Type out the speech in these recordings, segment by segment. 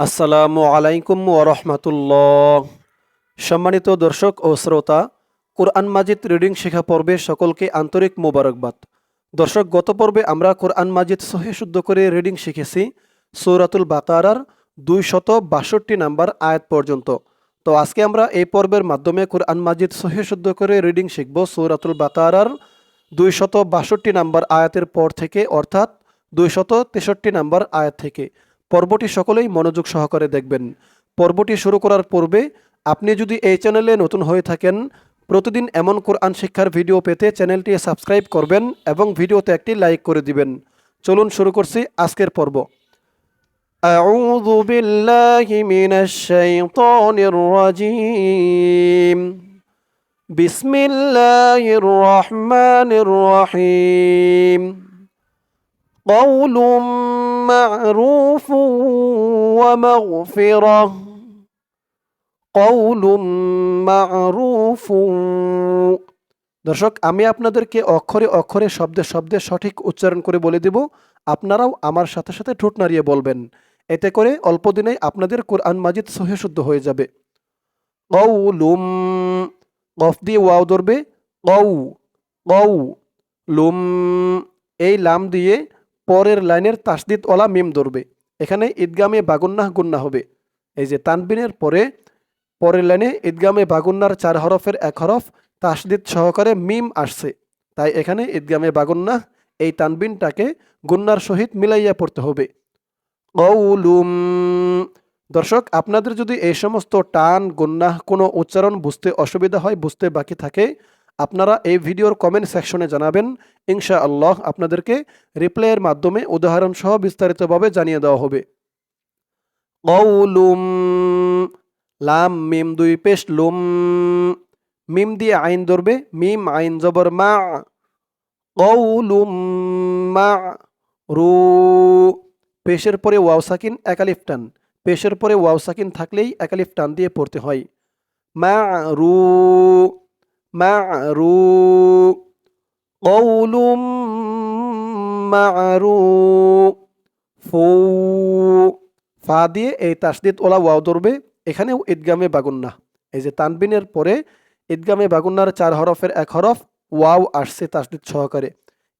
আসসালামু আলাইকুম ওরহমতুল্লাহ সম্মানিত দর্শক ও শ্রোতা, কোরআন মাজিদ রিডিং শেখা পর্বে সকলকে আন্তরিক মোবারকবাদ। দর্শক, গত পর্বে আমরা কোরআন মাজিদ সহি শুদ্ধ করে রিডিং শিখেছি সৌরাতুল বাকারার দুই শত বাষট্টি নাম্বার আয়াত পর্যন্ত। তো আজকে আমরা এই পর্বের মাধ্যমে কোরআন মাজিদ সহি শুদ্ধ করে রিডিং শিখব সৌরাতুল বাকারার দুই শত বাষট্টি নাম্বার আয়াতের পর থেকে, অর্থাৎ দুই শত তেষট্টি নাম্বার আয়াত থেকে। পর্বটি সকলেই মনোযোগ সহকারে দেখবেন পর্বটি শুরু করার পূর্বে আপনি যদি এই চ্যানেলে নতুন হয়ে থাকেন প্রতিদিন এমন কোরআন শিক্ষার ভিডিও পেতে চ্যানেলটি সাবস্ক্রাইব করবেন এবং ভিডিওতে একটি লাইক করে দিবেন চলুন শুরু করছি আজকের পর্ব أعوذ بالله من الشيطان الرجيم بسم الله الرحمن الرحيم قول معروف ومغفرة قول معروف দর্শক আমি আপনাদেরকে অক্ষরে অক্ষরে শব্দে শব্দে সঠিক উচ্চারণ করে বলে দেব আপনারাও আমার সাথে সাথে ঠোঁট নাড়িয়ে বলবেন এতে করে অল্প দিনেই আপনাদের কোরআন মাজিদ সহে শুদ্ধ হয়ে যাবে কৌলুম কফ দিয়ে ওয়াও ধরবে কৌ কৌ লুম এই লাম দিয়ে পরের লাইনের তাসদিদ ওলা মিম ধরবে। এখানে ঈদগামে বাগুন্নাহ গুন্না হবে। এই যে তানবিনের পরে, পরের লাইনে ঈদগামে বাগুন্নার চার হরফের এক হরফ তাসদিদ সহকারে মিম আসছে। তাই এখানে ঈদগামে বাগুন্নাহ এই তানবিনটাকে গুন্নার সহিত মিলাইয়া পড়তে হবে। কৌলুম দর্শক, আপনাদের যদি এই সমস্ত টান, গুন্নাহ কোনো উচ্চারণ বুঝতে অসুবিধা হয়, বুঝতে বাকি থাকে আপনারা এই ভিডিওর কমেন্ট সেকশনে জানাবেন। ইনশা আল্লাহ আপনাদেরকে রিপ্লাইয়ের মাধ্যমে উদাহরণ সহ বিস্তারিতভাবে জানিয়ে দেওয়া হবে। কৌলুম লাম, মিম, দুই পেশ, লুম, মিম দিয়ে আইন ধরবে, মিম, আইন জবর, মা কৌলুম মা, রু, পেশের পরে ওয়াও সাকিন, একালিফ টান। পেশের পরে ওয়াও সাকিন থাকলেই একালিফ টান দিয়ে পড়তে হয়। মা, রু রু কৌলুম মারু ফু ফা দিয়ে এই তাসদিদ ওলা ওয়াও ধরবে, এখানেও ঈদগামে বাগুন্না। এই যে তানবিনের পরে ঈদগামে বাগুন্নার চার হরফের এক হরফ, ওয়াও আসছে তাসদিদ সহকারে।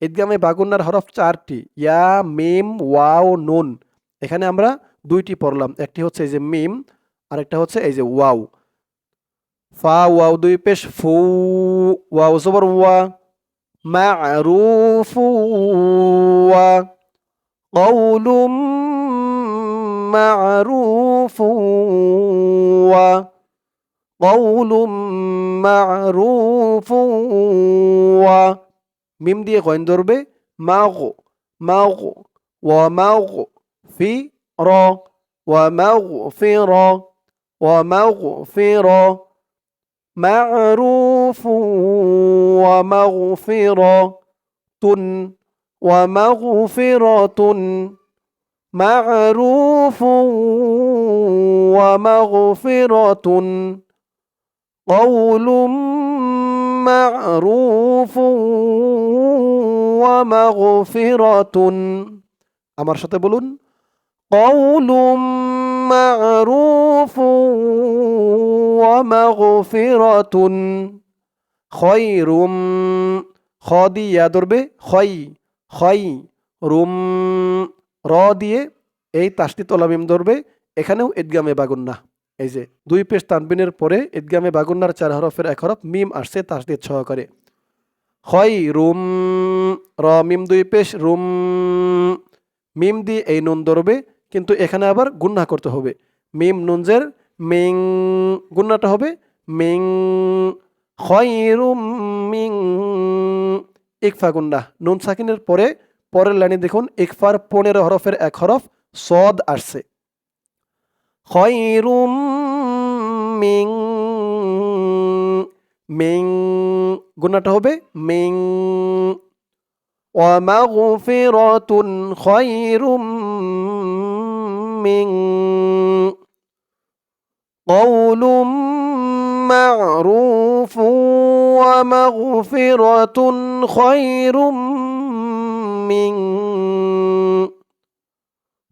ঈদগামে বাগুন্নার হরফ চারটি, ইয়া, মিম, ওয়াও, নুন। এখানে আমরা দুইটি পড়লাম, একটি হচ্ছে এই যে মিম, আরেকটা হচ্ছে এই যে ওয়াও। ফা ওয়াও দুই পেশ ফু ওয়াও জবর ওয়া معروف وقول معروف وقول معروف মিম দিয়ে কয়েন ধরবে মাগ মাগ ومغ في র ومغفر ومغفر معروف ومغفرة ومغفرة معروف ومغفرة قول معروف ومغفرة আমার সাথে বলুন قول معروف ومغفرة خير খ দিয়ে ধরবে খই খই রুম র দিয়ে এই তাসটি তলামিম ধরবে এখানেও ঈদগামে বাগুন্না এই যে দুই পেশ তানবিনের পরে ঈদগামে বাগুন্নার চার হরফের এক হরফ মিম আসছে তাসদিদ সহকারে খয় রুম র মিম দুই পেশ রুম মিম দিয়ে এই নুন ধরবে কিন্তু এখানে আবার গুন্না করতে হবে মিম নুনজের মিং গুন্নাটা হবে মিং খয়রুম মিং ইকফা গুন্না নুন সাকিনের পরে পরের লাইনে দেখুন ইকফার পনেরো হরফের এক হরফ সদ আসছে খয়রুম মিং মিং গুন্নাটা হবে মিং ومغفرة خير من قول معروف ومغفرة خير من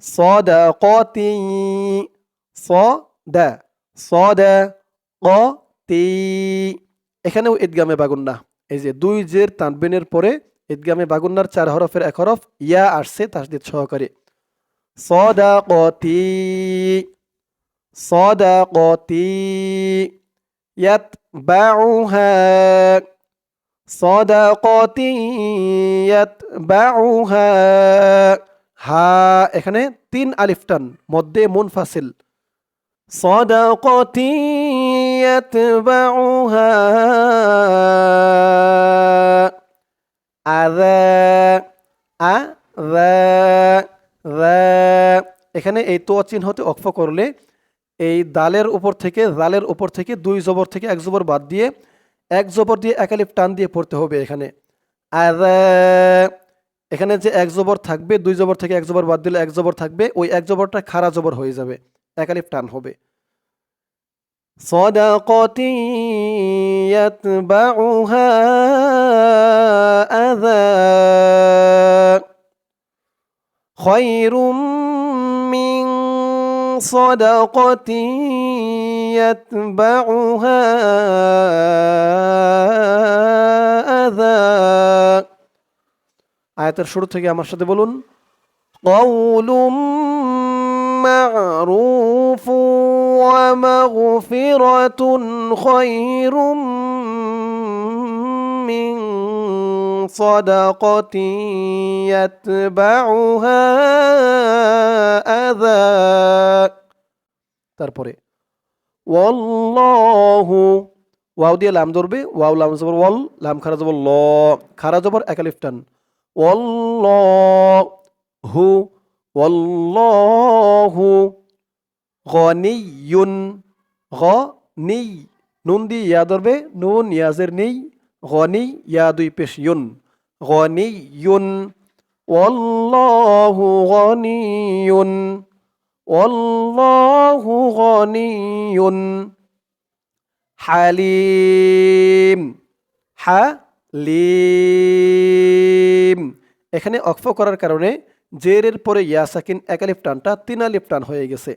সদাকতি সদা সদাকতি এখানেও ঈদগামে বাগুন্না এই যে দুই জের তানবিনের পরে ঈদগামে বাগুন্নার চার হরফের এক হরফ ইয়া আসছে তাসদিদ সহকারে সদাকতি সদাকতি ইয়াতবাউহা সদাকতি ইয়াতবাউহা হা এখানে তিন আলিফ টান মধ্যে মুনফাসিল صدقة يتبعها أذى أذى ذا এখানে এই তো চিহ্নতে অক্ষ করলে এই দালের উপর থেকে জালের উপর থেকে দুই জবর থেকে এক জবর বাদ দিয়ে এক জবর দিয়ে একালিফ টান দিয়ে পড়তে হবে এখানে আদা এখানে যে এক জবর থাকবে দুই জবর থেকে এক জবর বাদ দিলে এক জবর থাকবে ওই এক জবরটা খারা জবর হয়ে যাবে একালিফ টান হবে صدقة يتبعها أذى خير من صدقة يتبعها أذى আয়াতের শুরু থেকে আমার সাথে বলুন قول معروف ومغفرة خير من صدقة يتبعها أذى তারপরে ওয়াল্লাহু ওয়াও দিয়ে লাম ধরবে ওয়াও লাম জবর ওয়াল লাম খারা জবর ল খারা জবর একালিফ টান ওয়াল্লাহু ওয়াল্লাহু গনিয়ুন গনি নুন দিয়ে ইয়া ধরবে নুন ইয়াজের নেই গনি ইয়া দুই পেশ ইউন গনিয়ুন ওয়াল্লাহু গনিয়ুন ওয়াল্লাহু গনিয়ুন হালিম হালিম এখানে অক্ফ করার কারণে জেরের পরে ইয়া সাকিন একালিফ টানটা তিন আলিফ টান হয়ে গেছে।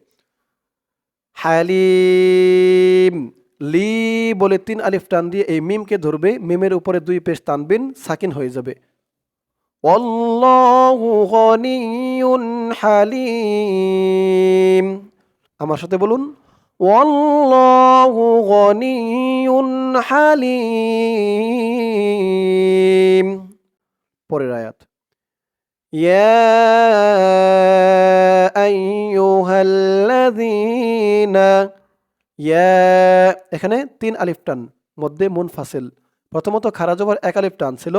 হালিম। লি বলে তিন আলিফ টান দিয়ে এই মিমকে ধরবে, মিমের উপরে দুই পেশ টানবেন সাকিন হয়ে যাবে। হালিম। আমার সাথে বলুন হালিম। পরের আয়াত। ইয়া আইয়ুহাল্লাযীনা, ইয়া এখানে তিন আলিফ টান, মধ্যে মুনফাসিল প্রথমত খারাজবর এক আলিফ টান ছিল,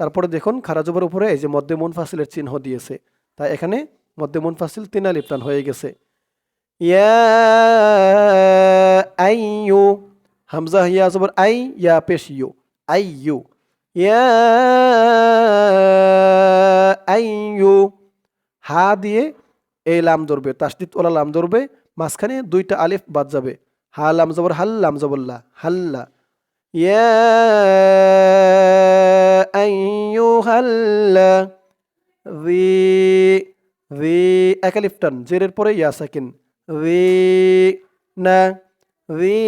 তারপরে দেখুন খারাজবর উপরে এই যে মধ্যে মুনফাসিলের চিহ্ন দিয়েছে। তাই এখানে মধ্যে মুন ফাসিল তিন আলিফ টান হয়ে গেছে। ইয়া হামজা হিয়া জবর আই, ইয়া পেশ ইউ আইয়ু ইয়া আইয়ু, হা দিয়ে এই লাম ধরবে, তাসদিদ ওলা লাম ধরবে, মাঝখানে দুইটা আলিফ বাদ যাবে। হা লাম জবর হাল্লাম জবল্লা হাল্লা ইয়া ভি ভি একালিফটান জেরের পরে ইয়া সাকিন ভি না ভি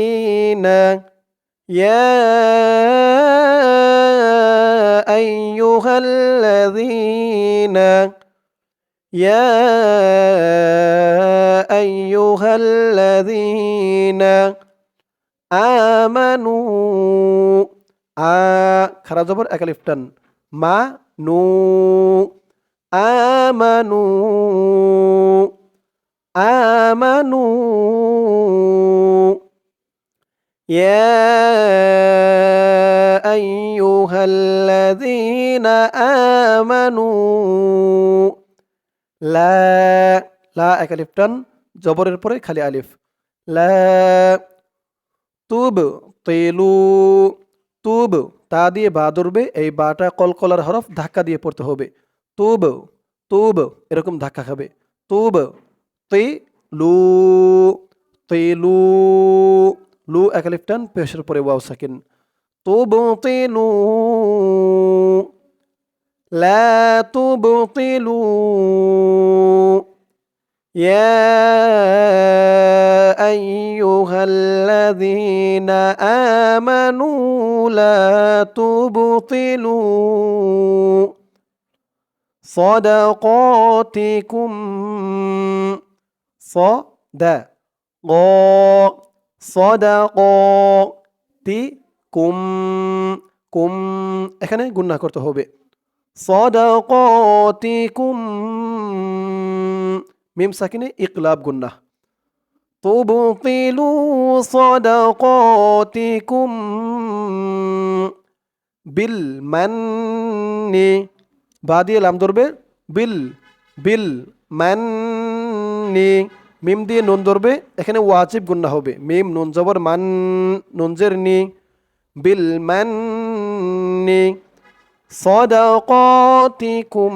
না ইয়া আইয়ুহাল্লাযীনা يا أيها الذين آمنوا آ خرا أكلفتن. ما؟ نو. آمنوا. آمنوا. يا أيها الذين آمنوا. لا লা এক আলিফ টান, জবরের পরে খালি আলিফ। লা, তুব, তেলু, তুব, তা দিয়ে বা ধরবে, এই বাটা কলকলার হরফ ধাক্কা দিয়ে পড়তে হবে। তুব তুব, এরকম ধাক্কা খাবে। তুব, তে, লু, তেলু, লু এক আলিফ টান, পেশের পরে ওয়াও সাকিন। তুবতিলু লা তুবতিলু يا أيها الذين آمنوا لا تبطلوا صدقاتكم صدق صدقاتكم কুম এখানে গুন্না করতে হবে সদকতিকুম মিম সাকিনে ইকলাব গুন্না তুবতিলু সদকতিকুম বিল মান্নি বা দিয়ে লাম ধরবে বিল বিল মিম দিয়ে নুন ধরবে এখানে ওয়াজিব গুন্না হবে মিম নুন জবর মান নুনজের নি বিল মান্নি صدقاتكم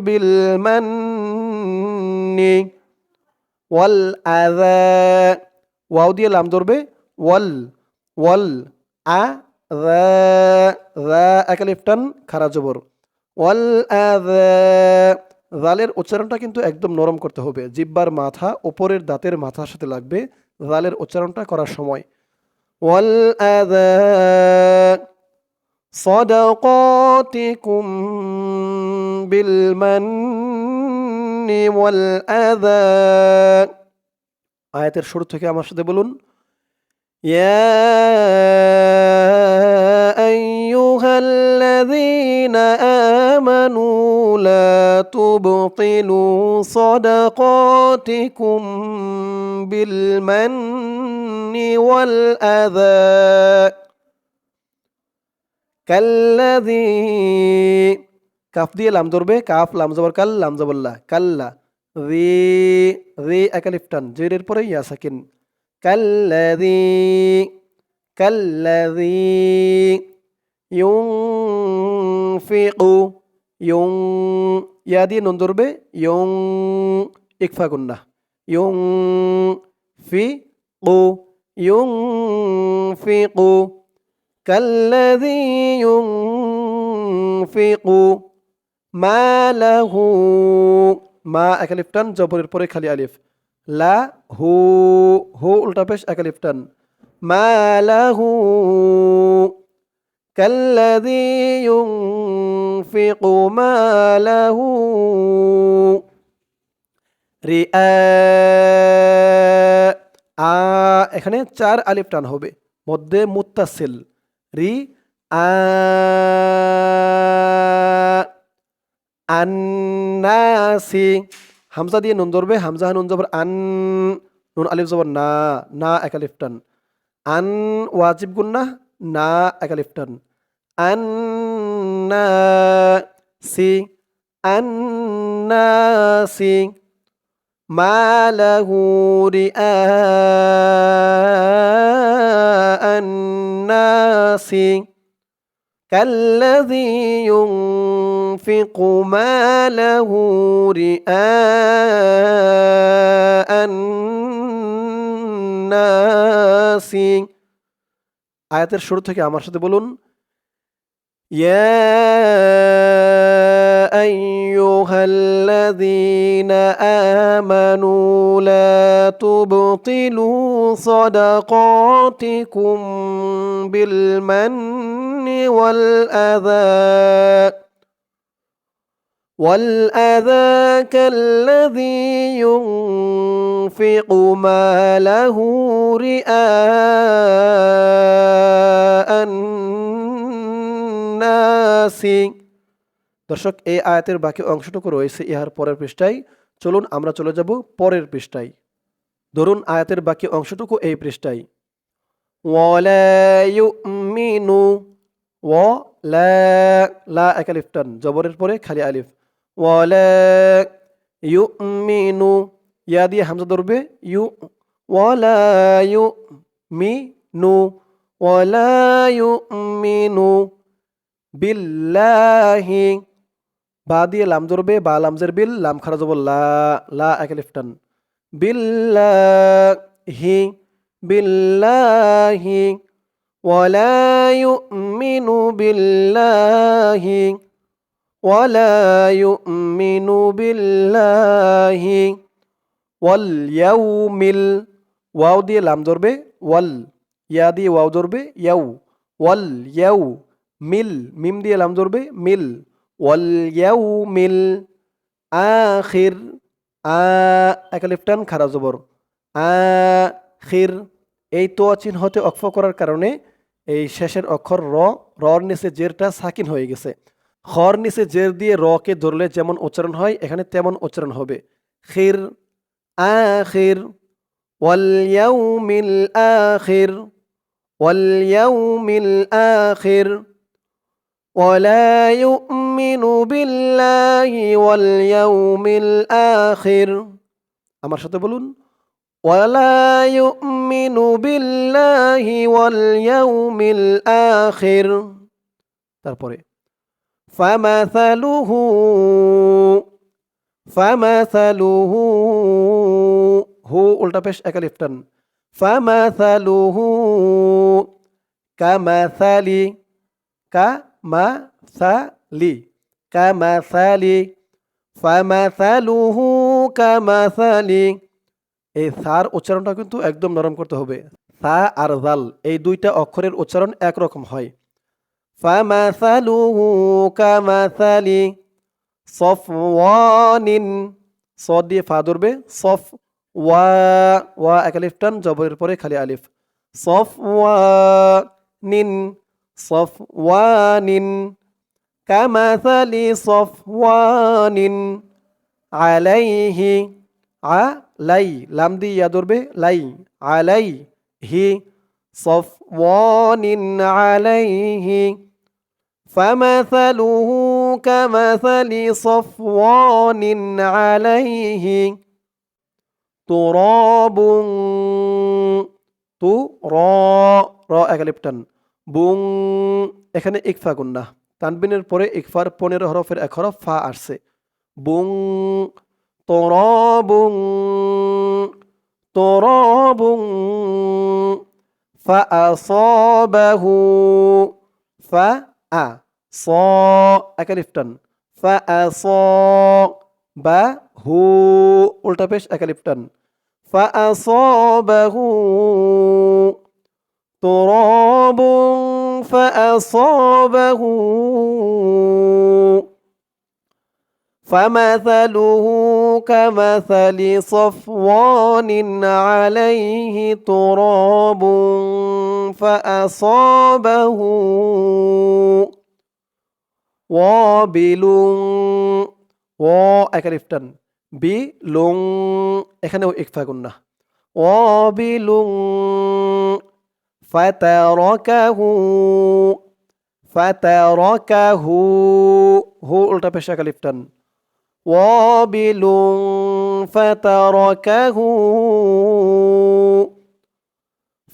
بالمن والأذى ওয়াও দিয়ে লাম ধরবে ওয়াল ওয়াল আ একালিফটান খারা জবর ওয়াল জালের উচ্চারণটা কিন্তু একদম নরম করতে হবে জিব্বার মাথা ওপরের দাঁতের মাথার সাথে লাগবে জালের উচ্চারণটা করার সময় ওয়াল صدقاتكم بالمن والأذى আয়াতের শুরু থেকে আমার সাথে বলুন يا أيها الذين آمنوا لا تبطلوا صدقاتكم بالمن والأذى কাল্লাদি কাফ দিয়ে লাম ধরবে, কাফ, লাম জবর, কাল, লাম জবল্লা কাল্লা, রি রি একালিফটান জেরের পরে ইয়া সাকিন কাল্লাদি কাল্লাদি ইউং ইয়া দিয়ে নুন ধরবে ইউং ইকফা গুন্না ইউং ফি কু ইউং ফি কু كالذي ينفق মালাহু মা একালিফটান জবরের পরে খালি আলিফ লা হু হু উল্টা পেশ একালিফটান মালাহু কাল্লাযী ইউনফিকু মালাহু রিআ আ এখানে চার আলিফ টান হবে মধ্যে মুত্তাসিল রি আন্নাসি হামজা দিয়ে নুন ধরবে হামজা নুন জবর আন নুন আলিফ জবর না না একালিফ টান আন ওয়াজিব গুন্না না একালিফ টান আন্নাসি আন্নাসি মালাহু রিআ الناس كالذي ينفق ماله رئاء الناس আয়াতের শুরু থেকে আমার সাথে বলুন يا أيها الذين آمنوا لا تبطلوا صدقاتكم بالمن والأذى والأذى كالذي ينفق ماله رئاء দর্শক, এই আয়াতের বাকি অংশটুকু রয়েছে ইহার পরের পৃষ্ঠায়। চলুন আমরা চলে যাব পরের পৃষ্ঠায়। ধরুন, আয়াতের বাকি অংশটুকু এই পৃষ্ঠায়। ওয়ালায়ুমিনু ও লা এক জবরের পরে খালি আলিফ। ওয়ালায়ুমিনু ইয়া দিয়ে হামজা ধরবে, ইউ ওয়ালায়ু মি নু ওয়ালায়ুমিনু বিল্লাহি বা দিয়ে লাম ধরবে বা লামজের বিল লাম খারা যাব লা লা এক লিফটান বিল্লাহি বিল্লাহি ওয়ালা ইউমিনু বিল্লাহি ولا يؤمن بالله واليوم ال ওয়াও দিয়ে লাম ধরবে ওয়াল ইয়া দিয়ে ওয়াও ধরবে ইয়াউ ওয়াল ইয়াউ মিল মিম দিয়ে লাম ধরবে মিল ওয়াল ইয়াউ মিল আখির আ একালিফটান খারা জবর আখির এই তো চিহ্নতে অক্ষ করার কারণে এই শেষের অক্ষর র রর নিচে জেরটা সাকিন হয়ে গেছে খর নিচে জের দিয়ে রকে ধরলে যেমন উচ্চারণ হয় এখানে তেমন উচ্চারণ হবে খির আখির واليوم الآخر واليوم الآخر ولا يؤمن بالله واليوم الآخر আমার সাথে বলুন ولا يؤمن بالله واليوم الآخر তারপরে فمثله فمثله হু উল্টা পেশ একালিফটান ফামাথালুহু কামাথালি কামাথালি কামাথালি ফামাথালুহু কামাথালি এই সার উচ্চারণটা কিন্তু একদম নরম করতে হবে। সা আর জাল, এই দুইটা অক্ষরের উচ্চারণ একরকম হয়। ফামাথালুহু কামাথালি সফওয়ানিন। স দিয়ে ফা ধরবে। সফ ওয়া ওয়া একালিফ টান জবরের পরে খালি আলিফ। সফ ওয়া নিন صفوان كمثل صفوان عليه علي لم دي يا دربي لي. عليه صفوان عليه. فمثله كمثل صفوان عليه. تراب تراب رأى أكليبتن বুং, এখানে ইকফা গুন্না। তানবিনের পরে ইকফার পনেরো হরফের এক হরফ ফা আসছে। বুং তোর বুং তোর বুং ফা আসবাহু, ফা আ, স একালিফটান ফা আস বা হু উল্টা পেশ একালিফটান ফা আসবাহু تراب فأصابه فمثله كمثل صفوان عليه تراب فأصابه وابل و একালিফটান বি লুং এখানেও ইকফা গুন্না ও বি লুং ফাতারাকাহু ফাতারাকাহু হু উল্টা পেশা কালিফটান وابل فتركه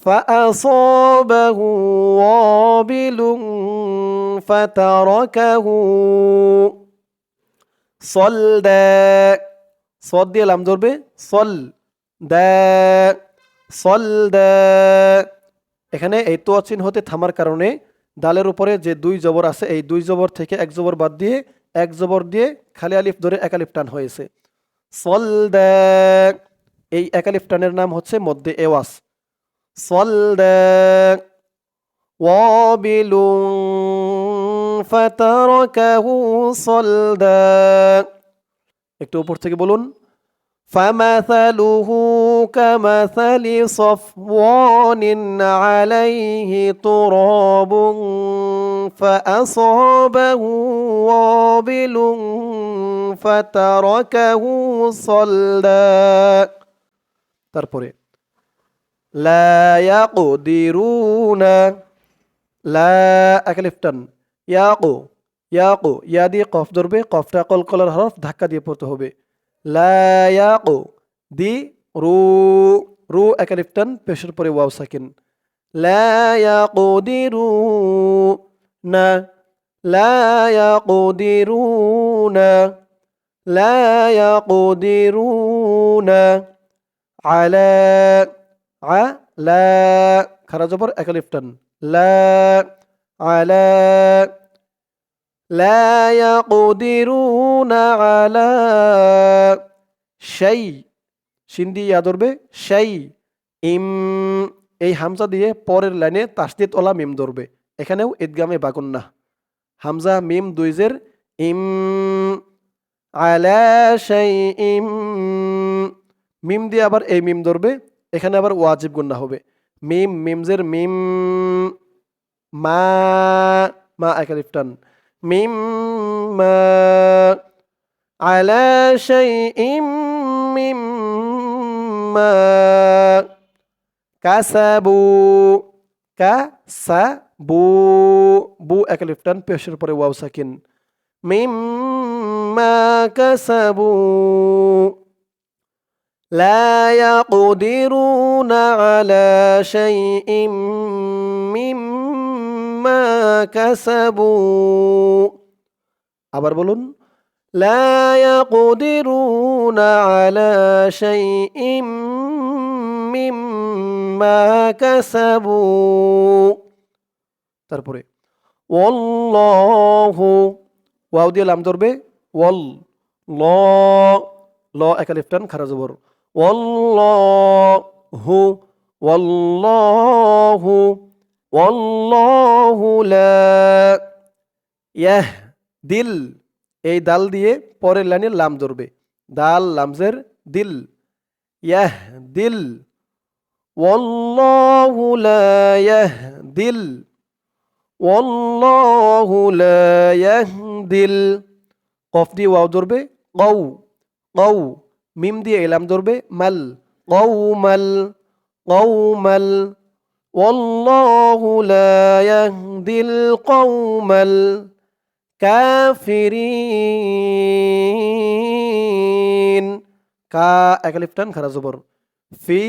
فأصابه وابل فتركه সল দে সদ দিয়ে লাম ধরবে সল দে সল দে এখানে এই তো চিহ্ন হতে থামার কারণে দালের উপরে যে দুই জবর আছে এই দুই জবর থেকে এক জবর বাদ দিয়ে এক জবর দিয়ে খালি আলিফ ধরে একালিফ টান হয়েছে সল দে এই একালিফ টানের নাম হচ্ছে মধ্যে এওয়াস সল দে وابل فتركه صلدا একটু উপর থেকে বলুন فمثله كمثل صفوان عليه تراب فأصابه وابل فتركه صلدا তারপরে لا يقدرون লা একালিফটান ইয়াকো ইয়াকো ইয়া দিয়ে কফ ধরবে কফটা কলকলার হরফ ধাক্কা দিয়ে পড়তে হবে لا يقو دي رو رو اكلفتن بشر بري واو ساكن. لا يقدرون لا يقدرون لا يقدرون على على خرج بر أكاليفتن لا على. لا يقدرون على شيء শিন দিয়ে ইয়া ধরবে সেই ইম এই হামজা দিয়ে পরের লাইনে তাসদিদ ওলা মিম ধরবে এখানেও ঈদগামে বাগুন না হামজা মিম দুইজের ইম আলা সেই ইম মিম দিয়ে আবার এই মিম ধরবে এখানে আবার ওয়াজিব গুন্না হবে মিম মিমজের মিম মা মা একালিফ مما على شيء مما كسبوا كسبوا. بو اكلفتن بيشر بري واو ساكن. مما كسبوا. لا يقدرون على شيء مما মা কাসাবু। আবার বলুন, লা কাসাবু। তারপরে, ওয়াল্লাহু, ওয়াও দিয়ে লাম ধরবে ওল ল ল একালিফ টান, খারা জবর ওয়ল্ল হু ইয়াহ দিল এই দাল দিয়ে পরের লাইনে লাম ধরবে। দাল লামজের দিল। ইয়াহ দিল ওয়াল্লাহু লা ইয়াহদিল। ওয়াল্লাহু লা ইয়াহদিল। কফ দিয়ে ওয়াও ধরবে। কৌ কৌ মিম দিয়ে এলাম ধরবে। মাল। কৌমাল কৌমাল ওয়াল্লাহু লা ইয়াহদিল কৌমাল কাফিরিন কা একালিফটান খারা জবর। ফি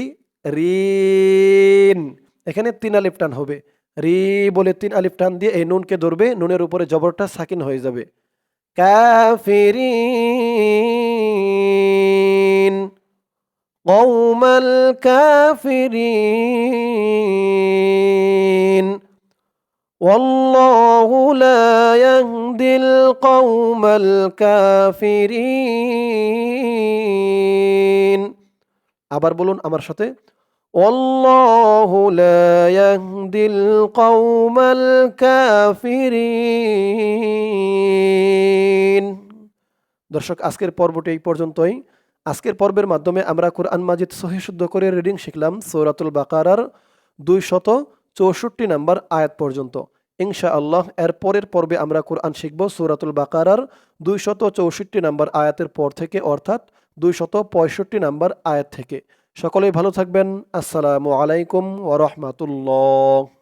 রিন এখানে তিন আলিফ টান হবে। রি বলে তিন আলিফ টান দিয়ে এই নুনকে ধরবে, নুনের উপরে জবরটা সাকিন হয়ে যাবে। কাফিরিন। قوم الكافرين والله لا يهدي القوم الكافرين আবার বলুন আমার সাথে والله لا يهدي القوم الكافرين দর্শক আজকের পর্বটি এই পর্যন্তই আজকের পর্বের মাধ্যমে আমরা কোরআন মাজিদ সহিশুদ্ধ করে রিডিং শিখলাম সৌরাতুল বাকারার দুই শত চৌষট্টি নাম্বার আয়াত পর্যন্ত। ইনশা আল্লাহ এর পরের পর্বে আমরা কোরআন শিখব সৌরাতুল বাকারার দুই শত চৌষট্টি নাম্বার আয়াতের পর থেকে, অর্থাৎ দুই শত পঁয়ষট্টি নাম্বার আয়াত থেকে। সকলেই ভালো থাকবেন। আসসালামু আলাইকুম ওরহমাতুল্লাহ